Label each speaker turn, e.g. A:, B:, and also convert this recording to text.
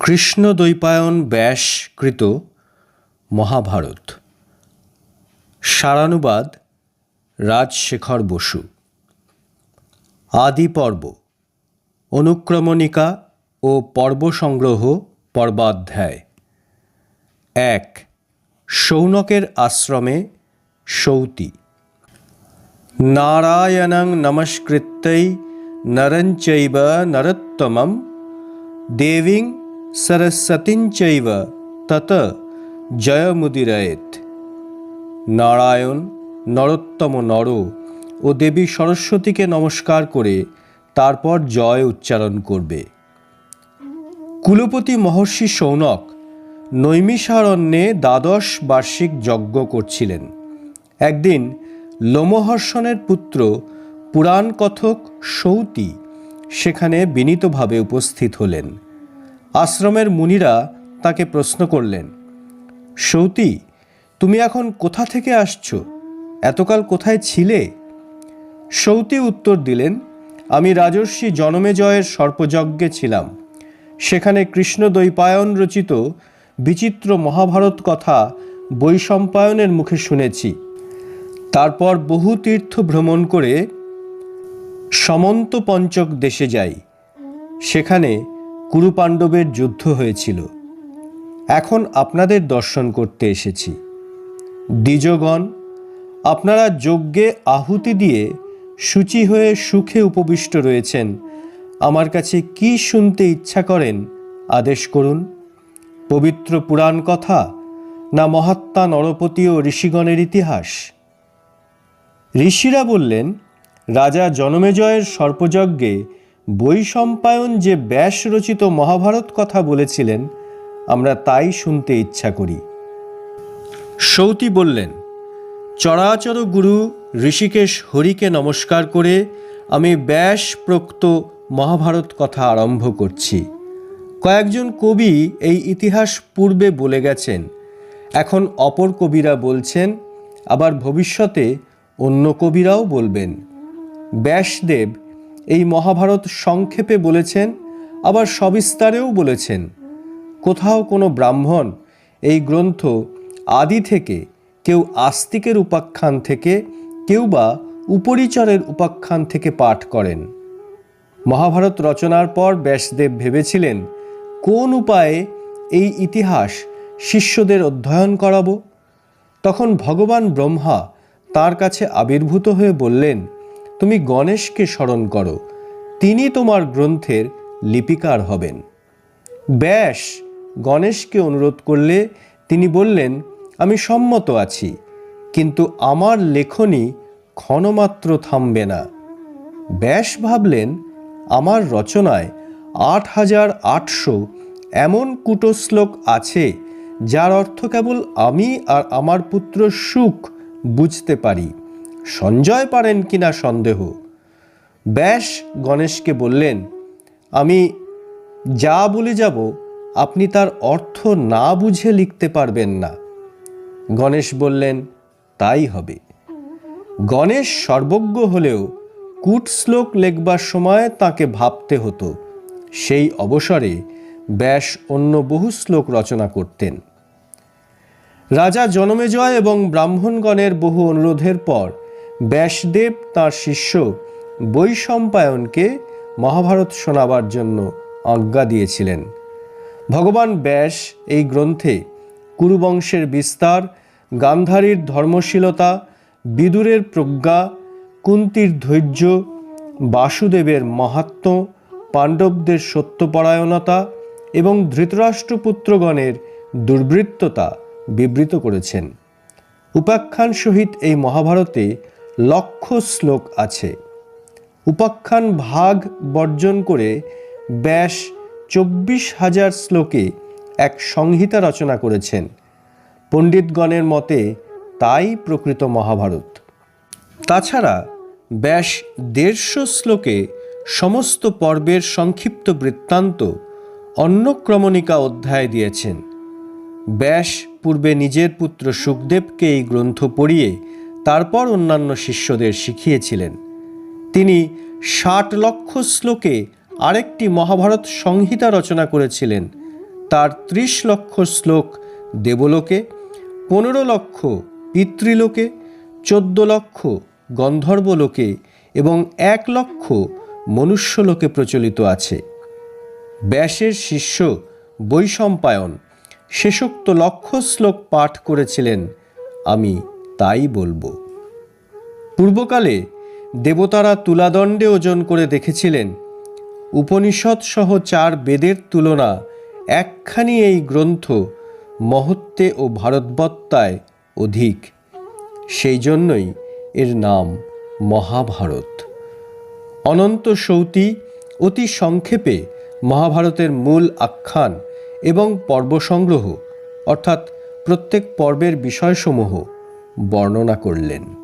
A: কৃষ্ণদ্বৈপায়ন ব্যাসকৃত মহাভারত। সারানুবাদ রাজশেখর বসু। আদি পর্ব অনুক্রমণিকা ও পর্ব সংগ্রহ পর্বাধ্যায়। এক। শৌনকের আশ্রমে সৌতি নারায়ণং নমস্কৃত্যৈ নরঞ্চৈব নরোত্তমম। দেবীং সরস্বতীঞ্চৈব তত জয়মুদিরয়েত নারায়ণ নরোত্তম নর ও দেবী সরস্বতীকে নমস্কার করে তারপর জয় উচ্চারণ করবে। কুলপতি মহর্ষি সৌনক নৈমিষারণ্যে দ্বাদশ বার্ষিক যজ্ঞ করছিলেন। একদিন লোমহর্ষণের পুত্র পুরাণ কথক সৌতি সেখানে বিনীতভাবে উপস্থিত হলেন। আশ্রমের মুনিরা তাকে প্রশ্ন করলেন, সৌতি, তুমি এখন কোথা থেকে আসছো? এতকাল কোথায় ছিলে? সৌতি উত্তর দিলেন, আমি রাজর্ষি জনমেজয়ের সর্পযজ্ঞে ছিলাম। সেখানে কৃষ্ণদ্বৈপায়ন রচিত বিচিত্র মহাভারত কথা বৈশম্পায়নের মুখে শুনেছি। তারপর বহু তীর্থ ভ্রমণ করে সমন্ত পঞ্চক দেশে যাই। সেখানে কুরুপাণ্ডবের যুদ্ধ হয়েছিল। এখন আপনাদের দর্শন করতে এসেছি। দ্বিজগণ, আপনারা যজ্ঞে আহুতি দিয়ে সূচি হয়ে সুখে উপবিষ্ট রয়েছেন। আমার কাছে কি শুনতে ইচ্ছা করেন, আদেশ করুন। পবিত্র পুরাণ কথা না মহাত্মা নরপতি ও ঋষিগণের ইতিহাস? ঋষিরা বললেন, রাজা জনমেজয়ের সর্পযজ্ঞে বৈশম্পায়ন যে ব্যাস রচিত মহাভারত কথা বলেছিলেন, আমরা তাই শুনতে ইচ্ছা করি। সৌতি বললেন, চরাচর গুরু ঋষিকেশ হরিকে নমস্কার করে আমি ব্যাস প্রোক্ত মহাভারত কথা আরম্ভ করছি। কয়েকজন কবি এই ইতিহাস পূর্বে বলে গেছেন, এখন অপর কবিরা বলছেন, আবার ভবিষ্যতে অন্য কবিরাও বলবেন। ব্যাসদেব এই মহাভারত সংক্ষেপে বলেছেন, আবার সবিস্তারেও বলেছেন, কোথাও কোনো ব্রাহ্মণ এই গ্রন্থ আদি থেকে কেউ আস্তিকের উপাখ্যান থেকে কেউ বা উপরিচরের উপাখ্যান থেকে পাঠ করেন। মহাভারত রচনার পর ব্যাসদেব ভেবেছিলেন, কোন উপায়ে এই ইতিহাস শিষ্যদের অধ্যয়ন করাবো? তখন ভগবান ব্রহ্মা তার কাছে আবির্ভূত হয়ে বললেন তুমি গণেশকে স্মরণ করো, তিনি তোমার গ্রন্থের লিপিকার হবেন। ব্যাস, গণেশকে অনুরোধ করলে তিনি বললেন, আমি সম্মত আছি, কিন্তু আমার লেখনী ক্ষণমাত্র থামবে না। ব্যাস ভাবলেন, আমার রচনায় আট হাজার আটশো এমন কুটশ্লোক আছে, যার অর্থ কেবল আমি আর আমার পুত্র সুখ বুঝতে পারি। সঞ্জয় পারেন কিনা সন্দেহ। ব্যাস, গণেশকে বললেন, আমি যা বলে যাব, আপনি তার অর্থ না বুঝে লিখতে পারবেন না। গণেশ বললেন, তাই হবে। গণেশ সর্বজ্ঞ হলেও কূট শ্লোক লেখবার সময় তাকে ভাবতে হতো। সেই অবসরে ব্যাস অন্য বহু শ্লোক রচনা করতেন। রাজা জনমেজয় এবং ব্রাহ্মণগণের বহু অনুরোধের পর ব্যাসদেব তার শিষ্য বৈশম্পায়নকে মহাভারত শোনাবার জন্য আজ্ঞা দিয়েছিলেন। ভগবান ব্যাস এই গ্রন্থে কুরুবংশের বিস্তার, গান্ধারীর ধর্মশীলতা, বিদুরের প্রজ্ঞা, কুন্তির ধৈর্য, বাসুদেবের মাহাত্ম্য পাণ্ডবদের সত্যপরায়ণতা এবং ধৃতরাষ্ট্রপুত্রগণের দুর্বৃত্ততা বিবৃত করেছেন। উপাখ্যান সহিত এই মহাভারতে লক্ষ শ্লোক আছে। উপাখ্যান ভাগ বর্জন করে ব্যাস চব্বিশ হাজার শ্লোকে এক সংহিতা রচনা করেছেন। পণ্ডিতগণের মতে তাই প্রকৃত মহাভারত। তাছাড়া ব্যাস দেড়শো শ্লোকে সমস্ত পর্বের সংক্ষিপ্ত বৃত্তান্ত অন্নক্রমণিকা অধ্যায় দিয়েছেন। ব্যাস পূর্বে নিজের পুত্র সুখদেবকে এই গ্রন্থ পড়িয়ে তারপর অন্যান্য শিষ্যদের শিখিয়েছিলেন। তিনি ষাট লক্ষ শ্লোকে আরেকটি মহাভারত সংহিতা রচনা করেছিলেন। তার ত্রিশ লক্ষ শ্লোক দেবলোকে, পনেরো লক্ষ পিতৃলোকে, চোদ্দ লক্ষ গন্ধর্বলোকে এবং এক লক্ষ মনুষ্যলোকে প্রচলিত আছে। ব্যাসের শিষ্য বৈশম্পায়ন, শেষোক্ত লক্ষ শ্লোক পাঠ করেছিলেন আমি। তাই বলব। পূর্বকালে দেবতারা তুলাদণ্ডে ওজন করে দেখেছিলেন। উপনিষদ সহ চার বেদের তুলনা একখানি এই গ্রন্থ মহত্বে ও ভারতবত্তায় অধিক। সেই জন্যই এর নাম মহাভারত। অনন্ত সৌতি অতি সংক্ষেপে মহাভারতের মূল আখ্যান এবং পর্বসংগ্রহ, অর্থাৎ প্রত্যেক পর্বের বিষয়সমূহ বর্ণনা করলেন।